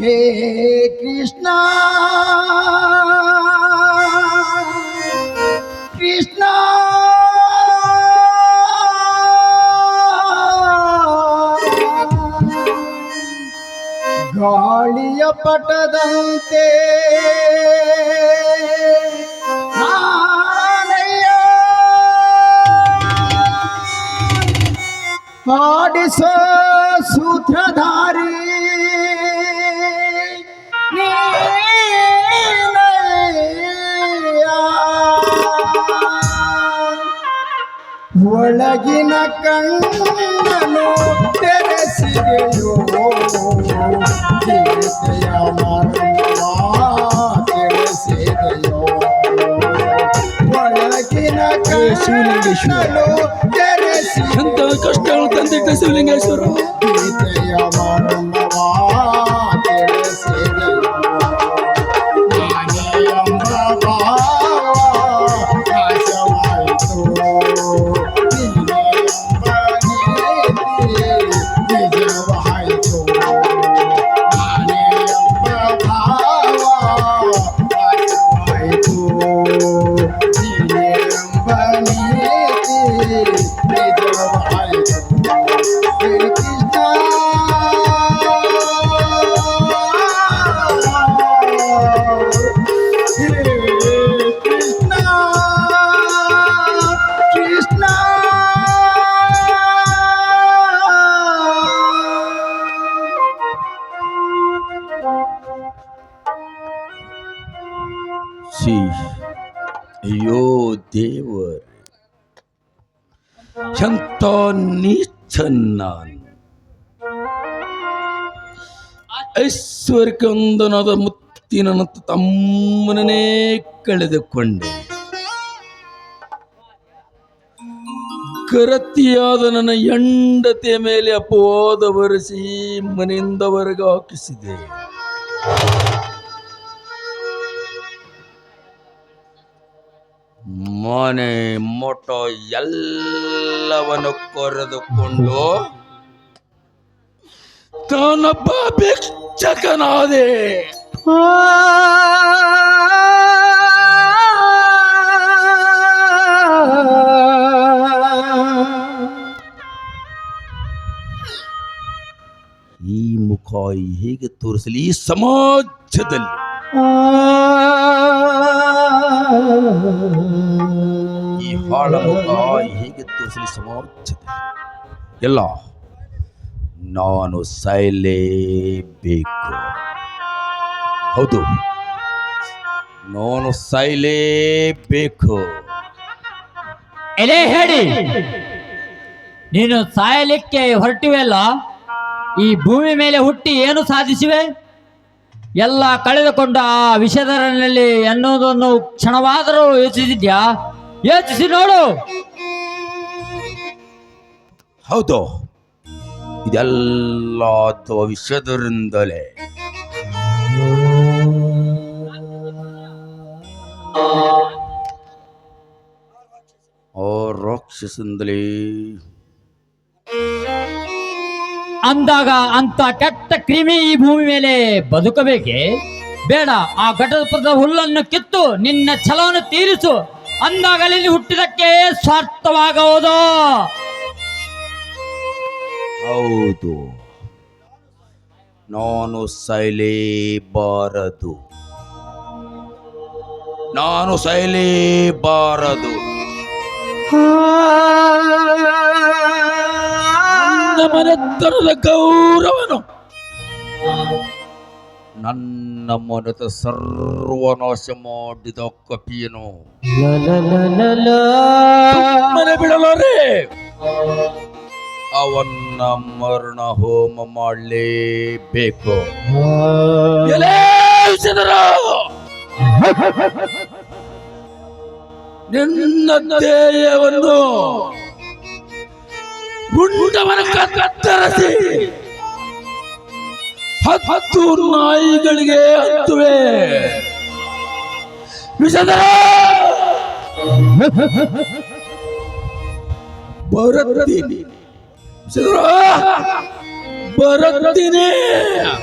ಹೇ ಕೃಷ್ಣ ಕೃಷ್ಣ ಗಾಳಿಯ ಪಟದಂತೆ ನಾನಯ್ಯ ಹಾಡಿಸ ಸೂತ್ರಧಾರಿ ಒಳಗಿನ ಕಣ್ಣನು ತೆರೆಸಿದೆಯೋ ಗೀತೆಯ ಮರ್ಮವ ತಿಳಿಸಿದೆಯೋ. ಒಳಗಿನ ಕಣ್ಣನು ತೆರೆಸಿ ಅಂತ ಕಷ್ಟಗಳು ತಂದಿಟ್ಟ ಶಿವಲಿಂಗೇಶ್ವರ. ಸಿ ಅಯ್ಯೋ ದೇವರೇ ಎಂತ ನೀಚನ್ ನಾನು ಐಶ್ವರ್ಯಕ್ಕೊಂದನಾದ ಮುತ್ತಿನ ತಮ್ಮನೇ ಕಳೆದುಕೊಂಡೆ ಕರತಿಯಾದ ನನ್ನ ಹೆಂಡತಿಯ ಮೇಲೆ ಅಪವಾದ ಬರೆಸಿ ಮನೆಯಿಂದ ಹೊರಗೆ ಹಾಕಿಸಿದೆ. ಮನೆ ಮೊಟ ಎಲ್ಲವನ್ನು ಕೊರೆದುಕೊಂಡು ತಾನೊಬ್ಬ ಭಿಕ್ಷಕನಾದೆ. ಈ ಮುಖ ಹೇಗೆ ತೋರಿಸಲಿ? ಈ ಸಮಾಜದಲ್ಲಿ. ಈ ಹಾಳ ಮುಖ ಹೇಗೆ ತೋರಿಸಲಿ ಸಮಾಜದಲ್ಲಿ? ಎಲ್ಲ. ನಾನು ಸಾಯಲೇಬೇಕು. ಹೌದು. ನಾನು ಸಾಯಲೇಬೇಕು. ಎಲೆ ಹೇಳಿ. ನೀನು ಸಾಯಲಿಕ್ಕೆ ಹೊರಟಿವೆಲ್ಲ? ಈ ಭೂಮಿ ಮೇಲೆ ಹುಟ್ಟಿ ಏನು ಸಾಧಿಸಿವೆ? ಎಲ್ಲ ಕಳೆದುಕೊಂಡ ಆ ವಿಷಧರನಲ್ಲಿ ಎನ್ನುವುದನ್ನು ಕ್ಷಣವಾದರೂ ಯೋಚಿಸಿದ್ಯಾ? ಯೋಚಿಸಿ ನೋಡು. ಹೌದು. ಇದೆಲ್ಲ ವಿಷಧರಿಂದಲೇ. ರಾಕ್ಷಸಂದಲೇ ಅಂದಾಗ ಅಂತ ಕೆಟ್ಟ ಕ್ರಿಮಿ ಈ ಭೂಮಿ ಮೇಲೆ ಬದುಕಬೇಕೆ? ಬೇಡ ಆ ಘಟದ ಹುಲ್ಲನ್ನು ಕಿತ್ತು ನಿನ್ನ ಛಲವನ್ನು ತೀರಿಸು. ಅಂದಾಗ ಅಲ್ಲಿ ಹುಟ್ಟಿದಕ್ಕೆ ಸ್ವಾರ್ಥವಾಗುವುದು. ಹೌದು. ನಾನು ಸೈಲೇಬಾರದು. ನಾನು ಸಾಯಲೇಬಾರದು ನನ್ನ ಮನೆತನದ ಗೌರವನು ನನ್ನ ಮನದ ಸರ್ವನಾಶ ಮಾಡಿದ ಕಪಿಯನು ಮನೆ ಬಿಡಲಾರೆ ಅವನ್ನ ಮರಣ ಹೋಮ ಮಾಡಲೇಬೇಕು ಎಲೇ ವಿಷಧರ! ನಿನ್ನ ದೇಹವನ್ನು ರುಂಡವನ ಕತ್ತರಿಸಿ ಹತ್- ಹತ್ತು ನಾಯಿಗಳಿಗೆ ಹತ್ತುವೆ. ವಿಷಧರ ಬರುತ್ತೀನಿ ಬರುತ್ತೀನಿ ಆ